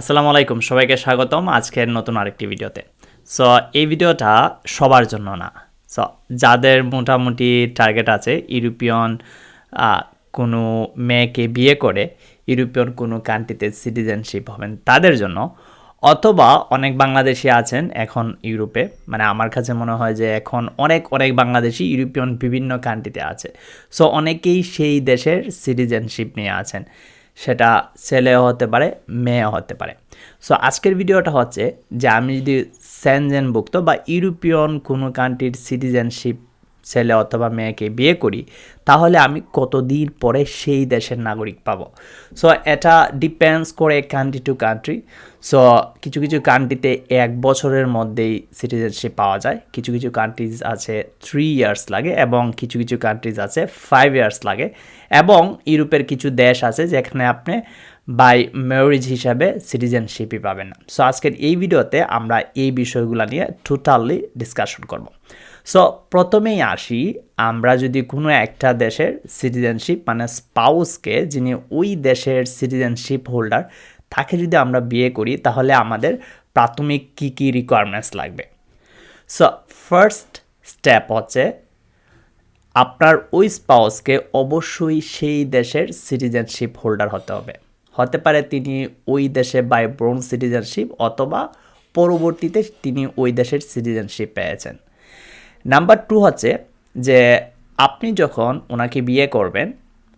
আসসালামু আলাইকুম, সবাইকে স্বাগতম আজকের নতুন আরেকটি ভিডিওতে। সো এই ভিডিওটা সবার জন্য না। সো যাদের মোটামুটি টার্গেট আছে, ইউরোপিয়ান কোনো মেয়েকে বিয়ে করে, ইউরোপিয়ন কোনো কান্ট্রিতে সিটিজেনশিপ হবেন তাদের জন্য, অথবা অনেক বাংলাদেশি আছেন এখন ইউরোপে মানে আমার কাছে মনে হয় যে এখন অনেক অনেক বাংলাদেশি, ইউরোপিয়ান বিভিন্ন কান্ট্রিতে আছে। সো অনেকেই সেই দেশের সিটিজেনশিপ নিয়ে আছেন। সেটা ছেলেও হতে পারে, মেয়েও হতে পারে। সো আজকের ভিডিওটা হচ্ছে যে আমি যদি সেনজেনভুক্ত বা ইউরোপিয়ান কোনো কান্ট্রির সিটিজেনশিপ ছেলে অথবা মেয়েকে বিয়ে করি, তাহলে আমি কতদিন পরে সেই দেশের নাগরিক পাবো? সো এটা ডিপেন্ডস করে কান্ট্রি টু কান্ট্রি সো কিছু কিছু কান্ট্রিতে এক বছরের মধ্যেই সিটিজেনশিপ পাওয়া যায়, কিছু কিছু কান্ট্রিজ আছে থ্রি ইয়ার্স লাগে এবং কিছু কিছু কান্ট্রিজ আছে ফাইভ ইয়ার্স লাগে এবং ইউরোপের কিছু দেশ আছে যেখানে আপনি বাই ম্যারেজ হিসাবে সিটিজেনশিপই পাবেন সো আজকের এই ভিডিওতে আমরা এই বিষয়গুলো নিয়ে টোটালি ডিসকাশন করব। সো প্রথমেই আসি, আমরা যদি কোনো একটা দেশের সিটিজেনশিপ মানে স্পাউসকে যিনি ওই দেশের সিটিজেনশিপ হোল্ডার তাকে যদি আমরা বিয়ে করি, তাহলে আমাদের প্রাথমিক কী কী রিকোয়ারমেন্টস লাগবে? সো ফার্স্ট স্টেপ হচ্ছে, আপনার ওই স্পাউসকে অবশ্যই সেই দেশের সিটিজেনশিপ হোল্ডার হতে হবে। হতে পারে তিনি ওই দেশে বাই ব্রোন সিটিজেনশিপ অথবা পরবর্তীতে তিনি ওই দেশের সিটিজেনশিপ পেয়েছেন। নাম্বার টু হচ্ছে যে আপনি যখন ওনাকে বিয়ে করবেন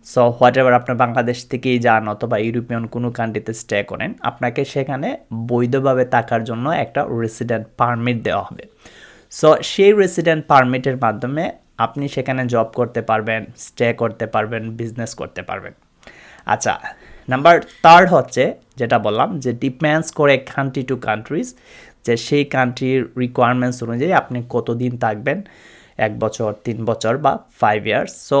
সো হোয়াট এভার আপনার বাংলাদেশ থেকেই যান অথবা ইউরোপিয়ান কোনো কান্ট্রিতে স্টে করেন, আপনাকে সেখানে বৈধভাবে থাকার জন্য একটা রেসিডেন্ট পারমিট দেওয়া হবে। সো সেই রেসিডেন্ট পারমিটের মাধ্যমে আপনি সেখানে জব করতে পারবেন স্টে করতে পারবেন বিজনেস করতে পারবেন। আচ্ছা নাম্বার থার্ড হচ্ছে যেটা বললাম যে ডিপেন্ডস করে কান্ট্রি টু কান্ট্রিজ যে সেই কান্ট্রির রিকোয়ারমেন্টস অনুযায়ী আপনি কতদিন থাকবেন? এক বছর, তিন বছর বা ফাইভ ইয়ার্স সো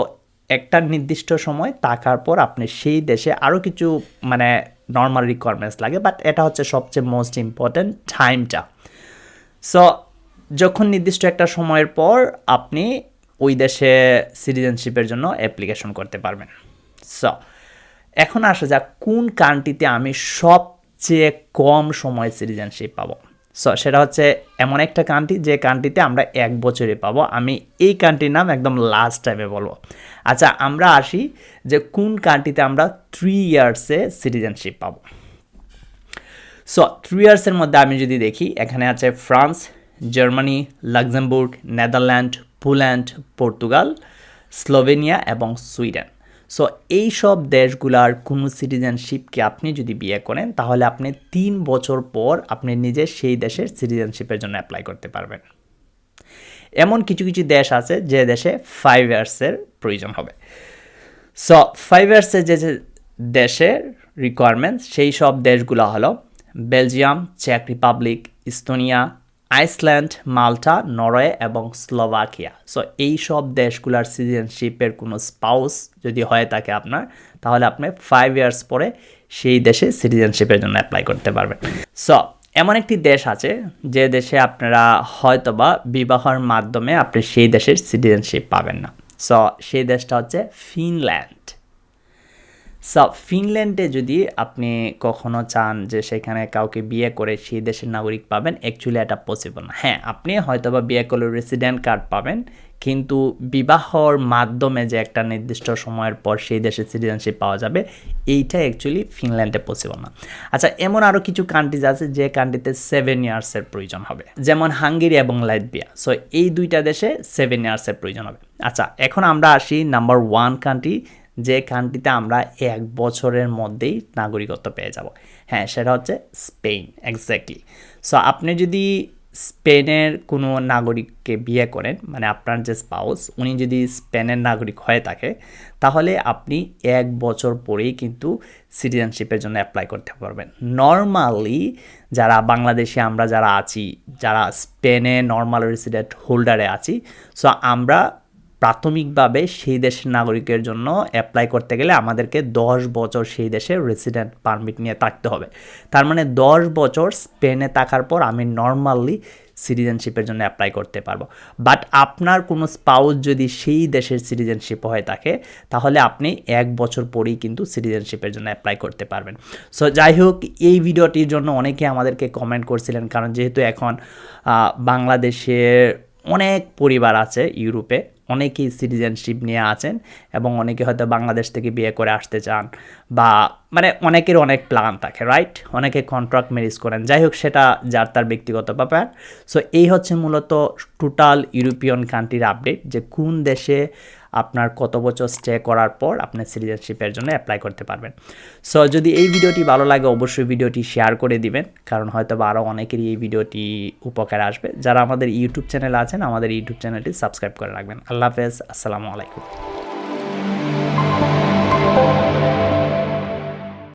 একটা নির্দিষ্ট সময় থাকার পর আপনি সেই দেশে আরও কিছু মানে নর্মাল রিকোয়ারমেন্টস লাগে বাট এটা হচ্ছে সবচেয়ে মোস্ট ইম্পর্ট্যান্ট টাইমটা সো যখন নির্দিষ্ট একটা সময়ের পর আপনি ওই দেশে সিটিজেনশিপের জন্য অ্যাপ্লিকেশন করতে পারবেন। সো এখন আসা যাক কোন কান্ট্রিতে আমি সবচেয়ে কম সময় সিটিজেনশিপ পাবো। সো সেটা হচ্ছে এমন একটা কান্ট্রি যে কান্ট্রিতে আমরা এক বছরে পাবো। আমি এই কান্ট্রির নাম একদম লাস্ট টাইমে বলব। আচ্ছা আমরা আসি যে কোন কান্ট্রিতে আমরা থ্রি ইয়ার্সে সিটিজেনশিপ পাবো। সো থ্রি ইয়ার্সের মধ্যে আমি যদি দেখি, এখানে আছে France Germany Luxembourg Netherland Poland Portugal Slovenia এবং সুইডেন সো এই সব দেশগুলার কোনো সিটিজেনশিপকে আপনি যদি বিয়ে করেন, তাহলে আপনি তিন বছর পর আপনি নিজে সেই দেশের সিটিজেনশিপের জন্য অ্যাপ্লাই করতে পারবেন। এমন কিছু কিছু দেশ আছে যে দেশে ফাইভ ইয়ার্সের প্রয়োজন হবে। সো ফাইভ ইয়ার্সের যে যে দেশের রিকোয়ারমেন্ট সেই সব দেশগুলো হলো Belgium check Republic Estonia Iceland, Malta, Norway এবং স্লোভাকিয়া। সো এই সব দেশগুলোর সিটিজেনশিপের কোনো স্পাউস যদি হয়ে থাকে আপনার, তাহলে আপনি ফাইভ ইয়ার্স পরে সেই দেশে সিটিজেনশিপের জন্য অ্যাপ্লাই করতে পারবেন। সো এমন একটি দেশ আছে, যে দেশে আপনারা হয়তোবা বিবাহর মাধ্যমে আপনি সেই দেশের সিটিজেনশিপ পাবেন না। সো সেই দেশটা হচ্ছে ফিনল্যান্ড। সো ফিনল্যান্ডে যদি আপনি কখনো চান যে সেখানে কাউকে বিয়ে করে সেই দেশের নাগরিক পাবেন অ্যাকচুয়ালি এটা পসিবল না। হ্যাঁ আপনি হয়তোবা বিয়ে করলে রেসিডেন্ট কার্ড পাবেন, কিন্তু বিবাহর মাধ্যমে যে একটা নির্দিষ্ট সময়ের পর সেই দেশের সিটিজেনশিপ পাওয়া যাবে, এইটা অ্যাকচুয়ালি ফিনল্যান্ডে পসিবল না। আচ্ছা এমন আরও কিছু কান্ট্রিজ আছে যে কান্ট্রিতে সেভেন ইয়ার্সের প্রয়োজন হবে। যেমন হাঙ্গেরি এবং লাইটবিয়া। সো এই দুইটা দেশে সেভেন ইয়ার্সের প্রয়োজন হবে। আচ্ছা এখন আমরা আসি নাম্বার ওয়ান কান্ট্রি যে কান্ট্রিতে আমরা এক বছরের মধ্যেই নাগরিকত্ব পেয়ে যাব। হ্যাঁ সেটা হচ্ছে স্পেন এক্স্যাক্টলি সো আপনি যদি স্পেনের কোনো নাগরিককে বিয়ে করেন মানে আপনার যে স্পাউস উনি যদি স্পেনের নাগরিক হয়ে থাকে, তাহলে আপনি এক বছর পরেই কিন্তু সিটিজেনশিপের জন্য অ্যাপ্লাই করতে পারবেন। নর্মালি যারা বাংলাদেশে আমরা যারা আছি, যারা স্পেনে নর্মাল রেসিডেন্ট হোল্ডারে আছি সো আমরা প্রাথমিকভাবে সেই দেশের নাগরিকের জন্য অ্যাপ্লাই করতে গেলে আমাদেরকে দশ বছর সেই দেশে রেসিডেন্ট পারমিট নিয়ে থাকতে হবে। তার মানে দশ বছর স্পেনে থাকার পর আমি নর্মালি সিটিজেনশিপের জন্য অ্যাপ্লাই করতে পারব। বাট আপনার কোনো স্পাউস যদি সেই দেশের সিটিজেনশিপ হয়ে থাকে, তাহলে আপনি এক বছর পরেই কিন্তু সিটিজেনশিপের জন্য অ্যাপ্লাই করতে পারবেন। সো যাই হোক, এই ভিডিওটির জন্য অনেকে আমাদেরকে কমেন্ট করছিলেন, কারণ যেহেতু এখন বাংলাদেশের অনেক পরিবার আছে ইউরোপে অনেকেই সিটিজেনশিপ নিয়ে আছেন এবং অনেকে হয়তো বাংলাদেশ থেকে বিয়ে করে আসতে চান বা মানে অনেকের অনেক প্ল্যান থাকে রাইট অনেকে কন্ট্রাক্ট ম্যারেজ করেন। যাই হোক, সেটা যার তার ব্যক্তিগত ব্যাপার। সো এই হচ্ছে মূলত টোটাল ইউরোপিয়ান কান্ট্রির আপডেট যে কোন দেশে আপনার কত বছর স্টে করার পর আপনার সিটিজেনশিপের জন্য অ্যাপ্লাই করতে পারবেন। সো যদি এই ভিডিওটি ভালো লাগে, অবশ্যই ভিডিওটি শেয়ার করে দিবেন, কারণ হয়তো বা আরও অনেকেরই এই ভিডিওটি উপকার আসবে। যারা আমাদের ইউটিউব চ্যানেল আছেন, আমাদের ইউটিউব চ্যানেলটি সাবস্ক্রাইব করে রাখবেন। আল্লাহ হাফেজ, আসসালামু আলাইকুম।